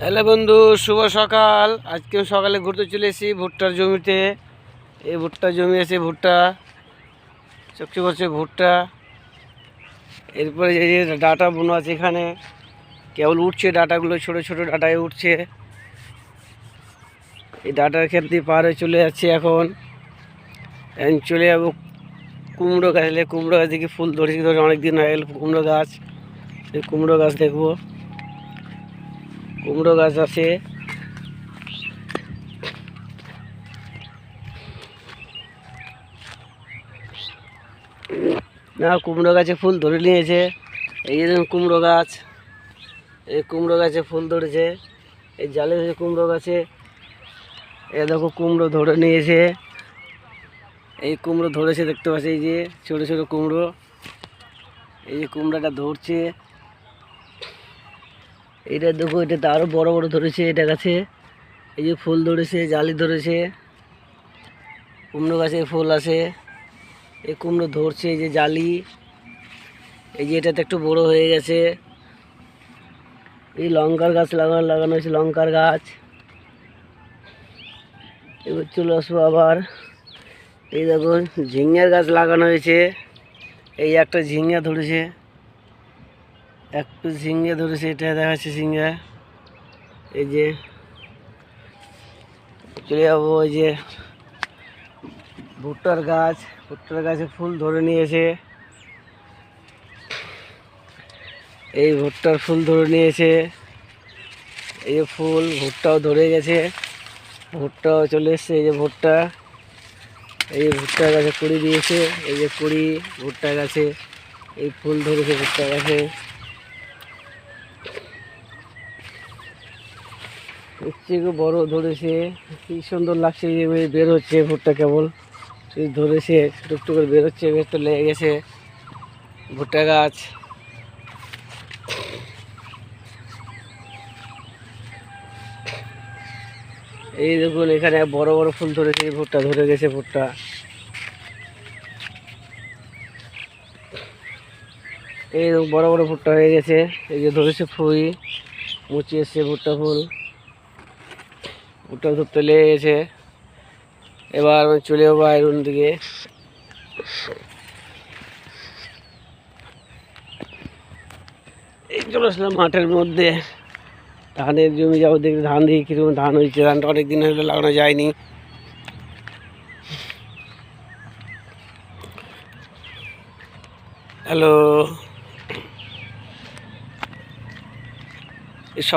Hello বন্ধু, শুভ সকাল। আজকে সকালে ঘুরতে চলে এসেছি ভুট্টার জমিতে। এই ভুট্টার জমি আছে ভুট্টা, চকচক করছে ভুট্টা। এরপরে এই যে ডাটা বুনো আছে এখানে। কেবল উঠছে ডাটাগুলো, ছোট ছোট ডাটায় উঠছে। এই ডাটার ক্ষেত্রে পার চলে যাচ্ছে এখন। এখন চলে যাব কুমড়ো গাছ কুমড়ো গাছ দেখি ফুল ধরেছি ধরে অনেক দিন হয়ে গেল কুমড়ো গাছ। এই কুমড়ো গাছ দেখব। কুমড়ো গাছ আছে। না, কুমড়ো গাছে ফুল ধরে নিয়েছে। এই যে কুমড়ো গাছ। এই কুমড়ো গাছে ফুল ধরেছে। এই জালে কুমড়ো গাছে। এ দেখো কুমড়ো ধরে নিয়েছে। এই কুমড়ো ধরেছে দেখতে পাচ্ছি এই যে ছোটো ছোটো কুমড়ো। এই যে কুমড়োটা ধরছে। এটা দেখো, এটা তো আরও বড় বড় ধরেছে, এটা গাছে। এই যে ফুল ধরেছে, জালি ধরেছে। কুমড়ো গাছে ফুল আছে। এই কুমড়ো ধরছে, এই যে জালি। এই যে এটাতে একটু বড় হয়ে গেছে। এই লঙ্কার গাছ লাগানো লাগানো হয়েছে, লঙ্কার গাছ। এবার চলে আসব আবার। এই দেখো ঝিঙ্গার গাছ লাগানো হয়েছে। এই একটা ঝিঙ্গা ধরেছে। একটু ঝিঙ্গে ধরেছে, এটা দেখাচ্ছে ঝিঙ্গা। এই যে, চলে যাব ওই যে ভুট্টার গাছ। ভুট্টার গাছে ফুল ধরে নিয়েছে। এই ভুট্টার ফুল ধরে নিয়েছে। এই যে ফুল, ভুট্টাও ধরে গেছে। ভুট্টাও চলে এসছে, এই যে ভুট্টা। এই যে ভুট্টা গাছে কুড়ি দিয়েছে, এই যে কুড়ি ভুট্টা গাছে এই ফুল ধরেছে ভুট্টা গাছে। খুব বড় ধরেছে। কি সুন্দর লাগছে বের হচ্ছে, ভুট্টা কেবল। ধরেছে, টুকটুক করে বের হচ্ছে তো লেগে গেছে। ভুট্টা গাছ। এই দেখুন, এখানে বড় বড় ফুল ধরেছে, ভুট্টা ধরে গেছে, ভুট্টা। এই বড় বড় ভুট্টা হয়ে গেছে। এই যে ধরেছে ফুল, মুচি এসছে ভুট্টা ফুল। ভুট্টা ধরতে লেগে গেছে এবার আমি চলে যাব আয়রন দিকে এই চলে আসলাম মাঠের মধ্যে। ধানের জমি যাব দেখি ধান দেখি কীরকম ধান হয়েছে। ধানটা অনেক দিন হলে লাগানো যায়নি। হ্যালো সব